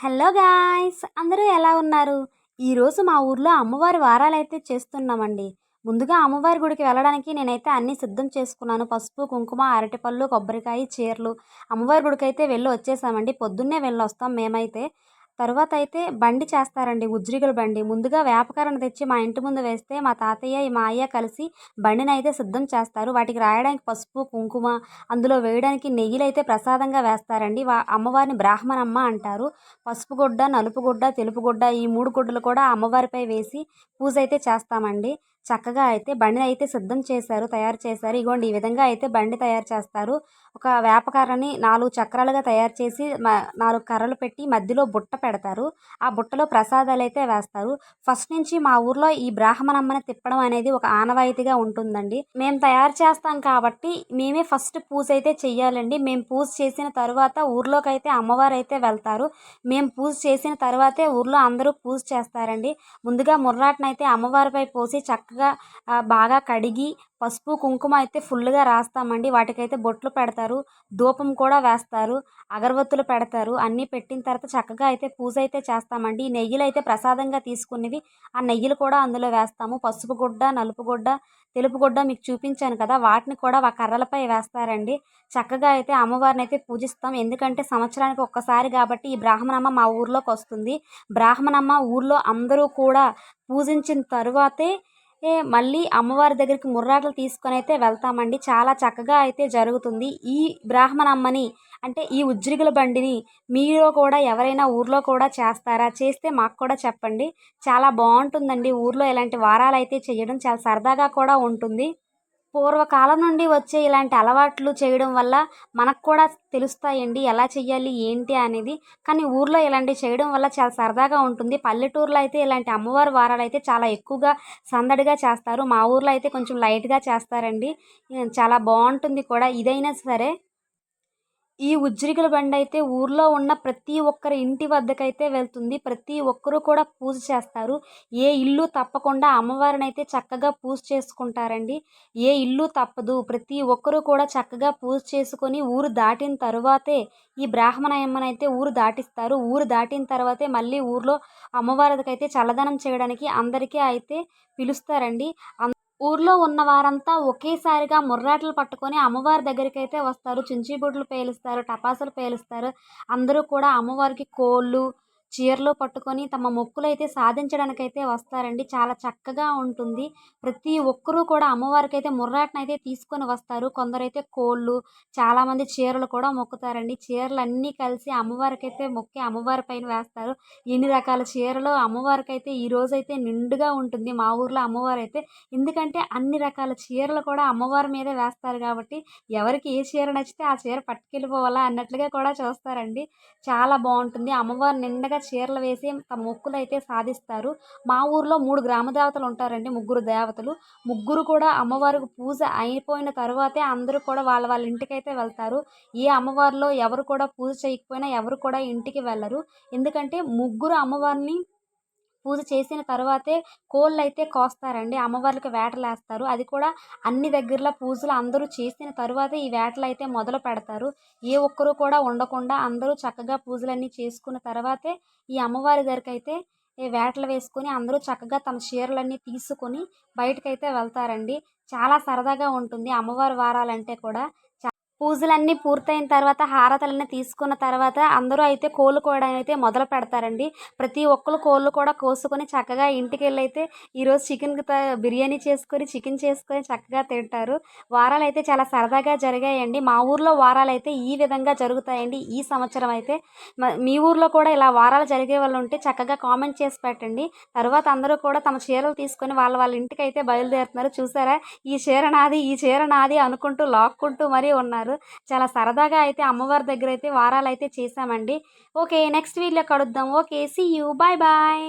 Hello guys అందరూ ఎలా ఉన్నారు? ఈరోజు మా ఊర్లో అమ్మవారి వారాలు అయితే చేస్తున్నామండి. ముందుగా అమ్మవారి గుడికి వెళ్ళడానికి నేనైతే అన్నీ సిద్ధం చేసుకున్నాను. పసుపు కుంకుమ అరటిపళ్ళు కొబ్బరికాయ చీరలు. అమ్మవారి గుడికి అయితే వెళ్ళి వచ్చేసామండి. పొద్దున్నే వెళ్ళి వస్తాం మేమైతే. తర్వాత అయితే బండి చేస్తారండి ఉజ్రిగల బండి. ముందుగా వేపకరణ తెచ్చి మా ఇంటి ముందు వేస్తే మా తాతయ్య మా అయ్య కలిసి బండిని అయితే సిద్ధం చేస్తారు. వాటికి రాయడానికి పసుపు కుంకుమ అందులో వేయడానికి నెయ్యిలు అయితే ప్రసాదంగా వేస్తారండి. వా అమ్మవారిని బ్రాహ్మణమ్మ అంటారు. పసుపు గుడ్డ నలుపు గుడ్డ తెలుపు గుడ్డ ఈ మూడు గుడ్డలు కూడా అమ్మవారిపై వేసి పూజ అయితే చేస్తామండి. చక్కగా అయితే బండిని అయితే సిద్ధం చేశారు తయారు చేశారు. ఇగోండి ఈ విధంగా అయితే బండి తయారు చేస్తారు. ఒక వేపకర్రని నాలుగు చక్రాలుగా తయారు చేసి నాలుగు కర్రలు పెట్టి మధ్యలో బుట్ట పెడతారు. ఆ బుట్టలో ప్రసాదాలు అయితే వేస్తారు. ఫస్ట్ నుంచి మా ఊర్లో ఈ బ్రాహ్మణమ్మని తిప్పడం అనేది ఒక ఆనవాయితీగా ఉంటుందండి. మేము తయారు చేస్తాం కాబట్టి మేమే ఫస్ట్ పూజ అయితే చెయ్యాలండి. మేము పూజ చేసిన తర్వాత ఊర్లోకి అయితే అమ్మవారు అయితే వెళ్తారు. మేము పూజ చేసిన తర్వాతే ఊర్లో అందరూ పూజ చేస్తారండి. ముందుగా ముర్రాటనైతే అమ్మవారిపై పోసి చక్కగా బాగా కడిగి పసుపు కుంకుమ అయితే ఫుల్గా రాస్తామండి. వాటికైతే బొట్లు పెడతారు ధూపం కూడా వేస్తారు అగరబత్తులు పెడతారు అన్నీ పెట్టిన తర్వాత చక్కగా అయితే పూజ అయితే చేస్తామండి. ఈ నెయ్యిలు అయితే ప్రసాదంగా తీసుకునేవి ఆ నెయ్యిలు కూడా అందులో వేస్తాము. పసుపు గుడ్డ నలుపు గుడ్డ తెలుపు గుడ్డ మీకు చూపించాను కదా వాటిని కూడా ఆ కర్రలపై వేస్తారండి. చక్కగా అయితే అమ్మవారిని అయితే పూజిస్తాం. ఎందుకంటే సంవత్సరానికి ఒక్కసారి కాబట్టి ఈ బ్రాహ్మణమ్మ మా ఊర్లోకి వస్తుంది. బ్రాహ్మణమ్మ ఊర్లో అందరూ కూడా పూజించిన తరువాతే మళ్ళీ అమ్మవారి దగ్గరికి ముర్రాటలు తీసుకొని అయితే వెళ్తామండి. చాలా చక్కగా అయితే జరుగుతుంది. ఈ బ్రాహ్మణమ్మని అంటే ఈ ఉజ్జిగల బండిని మీలో కూడా ఎవరైనా ఊర్లో కూడా చేస్తారా? చేస్తే మాకు కూడా చెప్పండి. చాలా బాగుంటుందండి. ఊర్లో ఇలాంటి వారాలు అయితే చేయడం చాలా సరదాగా కూడా ఉంటుంది. పూర్వకాలం నుండి వచ్చే ఇలాంటి అలవాట్లు చేయడం వల్ల మనకు కూడా తెలుస్తాయండి ఎలా చెయ్యాలి ఏంటి అనేది. కానీ ఊర్లో ఇలాంటివి చేయడం వల్ల చాలా సరదాగా ఉంటుంది. పల్లెటూరులో అయితే ఇలాంటి అమ్మవారి వారాలు అయితే చాలా ఎక్కువగా సందడిగా చేస్తారు. మా ఊర్లో అయితే కొంచెం లైట్గా చేస్తారండి. చాలా బాగుంటుంది కూడా. ఇదైనా సరే ఈ ఉజ్జిరికల బండి అయితే ఊర్లో ఉన్న ప్రతి ఒక్కరి ఇంటి వద్దకైతే వెళ్తుంది. ప్రతి ఒక్కరూ కూడా పూజ చేస్తారు. ఏ ఇల్లు తప్పకుండా అమ్మవారిని అయితే చక్కగా పూజ చేసుకుంటారండి. ఏ ఇల్లు తప్పదు. ప్రతి ఒక్కరూ కూడా చక్కగా పూజ చేసుకొని ఊరు దాటిన తరువాతే ఈ బ్రాహ్మణయమ్మనైతే ఊరు దాటిస్తారు. ఊరు దాటిన తర్వాతే మళ్ళీ ఊర్లో అమ్మవారికి అయితే చల్లదనం చేయడానికి అందరికీ అయితే పిలుస్తారండి. ఊర్లో ఉన్న వారంతా ఒకేసారిగా ముర్రాటలు పట్టుకొని అమ్మవారి దగ్గరికి అయితే వస్తారు. చించిబుడ్లు పేలుస్తారు టపాసులు పేలుస్తారు. అందరూ కూడా అమ్మవారికి కోళ్ళు చీరలు పట్టుకొని తమ మొక్కులైతే సాధించడానికైతే వస్తారండి. చాలా చక్కగా ఉంటుంది. ప్రతి ఒక్కరూ కూడా అమ్మవారికి అయితే ముర్రాటనైతే తీసుకొని వస్తారు. కొందరైతే కోళ్ళు చాలామంది చీరలు కూడా మొక్కుతారండి. చీరలు అన్నీ కలిసి అమ్మవారికి అయితే మొక్కి అమ్మవారి పైన వేస్తారు. ఎన్ని రకాల చీరలు అమ్మవారికి అయితే ఈ రోజైతే నిండుగా ఉంటుంది. మా ఊర్లో అమ్మవారు అయితే ఎందుకంటే అన్ని రకాల చీరలు కూడా అమ్మవారి మీదే వేస్తారు కాబట్టి ఎవరికి ఏ చీర నచ్చితే ఆ చీర పట్టుకెళ్ళిపోవాలా అన్నట్లుగా కూడా చూస్తారండి. చాలా బాగుంటుంది. అమ్మవారు నిండగా చీరలు వేసి తమ మొక్కులు అయితే సాధిస్తారు. మా ఊర్లో మూడు గ్రామ దేవతలు ఉంటారండి ముగ్గురు దేవతలు. ముగ్గురు కూడా అమ్మవారికి పూజ అయిపోయిన తర్వాతే అందరూ కూడా వాళ్ళ వాళ్ళ ఇంటికి అయితే వెళ్తారు. ఏ అమ్మవారిలో ఎవరు కూడా పూజ చేయకపోయినా ఎవరు కూడా ఇంటికి వెళ్ళరు. ఎందుకంటే ముగ్గురు అమ్మవారిని పూజ చేసిన తర్వాతే కోళ్ళు అయితే కోస్తారండి. అమ్మవార్లకి వేటలేస్తారు. అది కూడా అన్ని దగ్గరలో పూజలు అందరూ చేసిన తర్వాత ఈ వేటలు అయితే మొదలు పెడతారు. ఏ ఒక్కరు కూడా ఉండకుండా అందరూ చక్కగా పూజలన్నీ చేసుకున్న తర్వాతే ఈ అమ్మవారి దగ్గరికి అయితే వేటలు వేసుకొని అందరూ చక్కగా తమ చీరలన్నీ తీసుకొని బయటకైతే వెళ్తారండి. చాలా సరదాగా ఉంటుంది అమ్మవారి వారాలంటే కూడా. పూజలన్నీ పూర్తయిన తర్వాత హారతలన్నీ తీసుకున్న తర్వాత అందరూ అయితే కోళ్ళు కోయడం అయితే మొదలు పెడతారండి. ప్రతి ఒక్కరు కోళ్ళు కూడా కోసుకొని చక్కగా ఇంటికి వెళ్ళి అయితే ఈరోజు చికెన్ బిర్యానీ చేసుకొని చికెన్ చేసుకొని చక్కగా తింటారు. వారాలు అయితే చాలా సరదాగా జరిగాయండి. మా ఊర్లో వారాలు అయితే ఈ విధంగా జరుగుతాయండి. ఈ సంవత్సరం అయితే మీ ఊర్లో కూడా ఇలా వారాలు జరిగే వాళ్ళు ఉంటే చక్కగా కామెంట్ చేసి పెట్టండి. తర్వాత అందరూ కూడా తమ చీరలు తీసుకొని వాళ్ళ వాళ్ళ ఇంటికి అయితే బయలుదేరుతున్నారు. చూసారా? ఈ చీర నాది ఈ చీర నాది అనుకుంటూ లాక్కుంటూ మరీ ఉన్నారు. ఉన్నారు చాలా సరదాగా అయితే అమ్మవారి దగ్గర అయితే వారాలు అయితే చేసామండి okay next video కడుద్దాం okay see you bye bye